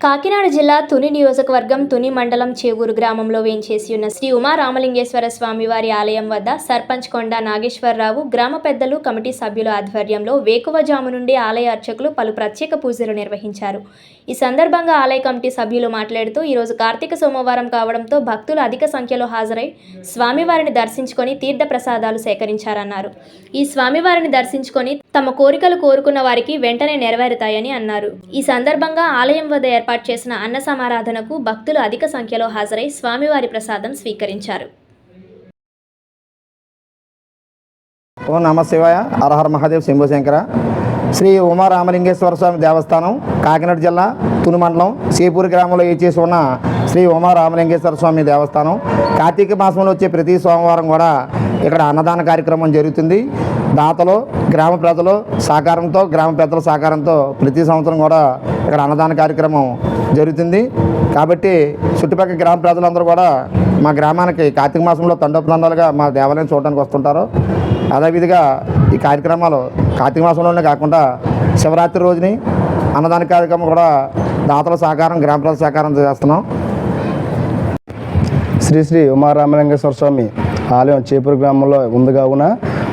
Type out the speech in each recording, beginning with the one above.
కాకినాడ జిల్లా తుని నియోజకవర్గం తుని మండలం చేవూరు గ్రామంలో వేంచేసి ఉన్న శ్రీ ఉమా రామలింగేశ్వర స్వామివారి ఆలయం వద్ద సర్పంచ్ కొండ నాగేశ్వరరావు గ్రామ పెద్దలు కమిటీ సభ్యుల ఆధ్వర్యంలో వేకువజాము నుండి ఆలయ అర్చకులు పలు ప్రత్యేక పూజలు నిర్వహించారు. ఈ సందర్భంగా ఆలయ కమిటీ సభ్యులు మాట్లాడుతూ ఈరోజు కార్తీక సోమవారం కావడంతో భక్తులు అధిక సంఖ్యలో హాజరై స్వామివారిని దర్శించుకొని తీర్థ ప్రసాదాలు సేకరించారన్నారు. ఈ స్వామివారిని దర్శించుకొని తమ కోరికలు కోరుకున్న వారికి వెంటనే నెరవేరుతాయని అన్నారు. ఈ సందర్భంగా ఆలయం వద్ద ఏర్పాటు చేసిన అన్న సమారాధనకు భక్తులు అధిక సంఖ్యలో హాజరై స్వామివారి ప్రసాదం స్వీకరించారు. ఓం నమ శివాయ. అరహర మహాదేవ్. శంభుశంకర శ్రీ ఉమా రామలింగేశ్వర స్వామి దేవస్థానం కాకినాడ జిల్లా తుని మండలం సీపూర్ గ్రామంలో చేసి ఉన్న శ్రీ ఉమా రామలింగేశ్వర స్వామి దేవస్థానం. కార్తీక మాసంలో వచ్చే ప్రతి సోమవారం కూడా ఇక్కడ అన్నదాన కార్యక్రమం జరుగుతుంది. దాతలు గ్రామ ప్రజలు సహకారంతో గ్రామ పెద్దల సహకారంతో ప్రతి సంవత్సరం కూడా ఇక్కడ అన్నదాన కార్యక్రమం జరుగుతుంది. కాబట్టి చుట్టుపక్కల గ్రామ ప్రజలందరూ కూడా మా గ్రామానికి కార్తీక మాసంలో తండోపతండాలుగా మా దేవాలయం చూడడానికి వస్తుంటారు. అదేవిధంగా ఈ కార్యక్రమాలు కార్తీక మాసంలోనే కాకుండా శివరాత్రి రోజుని అన్నదాన కార్యక్రమం కూడా దాతల సహకారం గ్రామ ప్రజల సహకారం చేస్తున్నాం. శ్రీ శ్రీ ఉమారామలింగేశ్వర స్వామి ఆలయం చేపూరు గ్రామంలో ఉంది కావున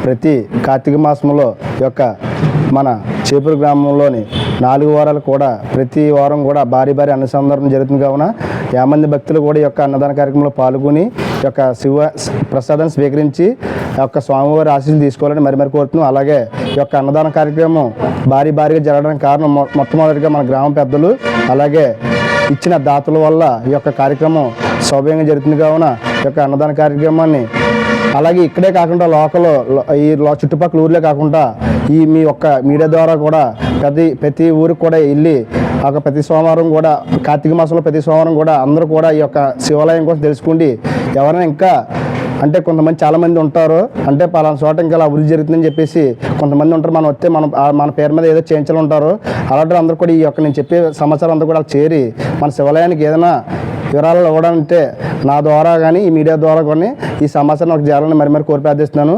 ప్రతి కార్తీక మాసంలో యొక్క మన చేపూరు గ్రామంలోని నాలుగు వారాలు కూడా ప్రతి వారం కూడా భారీ భారీ అన్నసందర్భం జరుగుతుంది కావున యామంది భక్తులు కూడా యొక్క అన్నదాన కార్యక్రమంలో పాల్గొని యొక్క శివ ప్రసాదాన్ని స్వీకరించి యొక్క స్వామివారి ఆశీస్సులు తీసుకోవాలని మరి మరి కోరుతున్నాం. అలాగే యొక్క అన్నదాన కార్యక్రమం భారీ భారీగా జరగడానికి కారణం మొ- మొట్టమొదటిగా మన గ్రామ పెద్దలు అలాగే ఇచ్చిన దాతల వల్ల ఈ యొక్క కార్యక్రమం సౌభ్యంగా జరుగుతుంది కావున యొక్క అన్నదాన కార్యక్రమాన్ని అలాగే ఇక్కడే కాకుండా లోకల్ ఈ చుట్టుపక్కల ఊర్లే కాకుండా ఈ మీ యొక్క మీడియా ద్వారా కూడా ప్రతి ప్రతి ఊరికి కూడా వెళ్ళి ఆ ప్రతి సోమవారం కూడా కార్తీక మాసంలో ప్రతి సోమవారం కూడా అందరూ కూడా ఈ యొక్క శివాలయం కోసం తెలుసుకోండి ఎవరైనా ఇంకా అంటే కొంతమంది చాలామంది ఉంటారు అంటే పలానా చోట ఇంకా అభివృద్ధి జరుగుతుందని చెప్పేసి కొంతమంది ఉంటారు. మనం వస్తే మనం మన పేరు మీద ఏదో చేయించాలి ఉంటారు. అలాంటి అందరూ కూడా ఈ యొక్క నేను చెప్పే సమాచారం అంతా కూడా చేరి మన శివాలయానికి ఏదైనా వివరాలు ఇవ్వడాలంటే నా ద్వారా కానీ ఈ మీడియా ద్వారా కానీ ఈ సమాచారం నాకు చేరాలని మరి మరి కోరి ప్రార్థిస్తున్నాను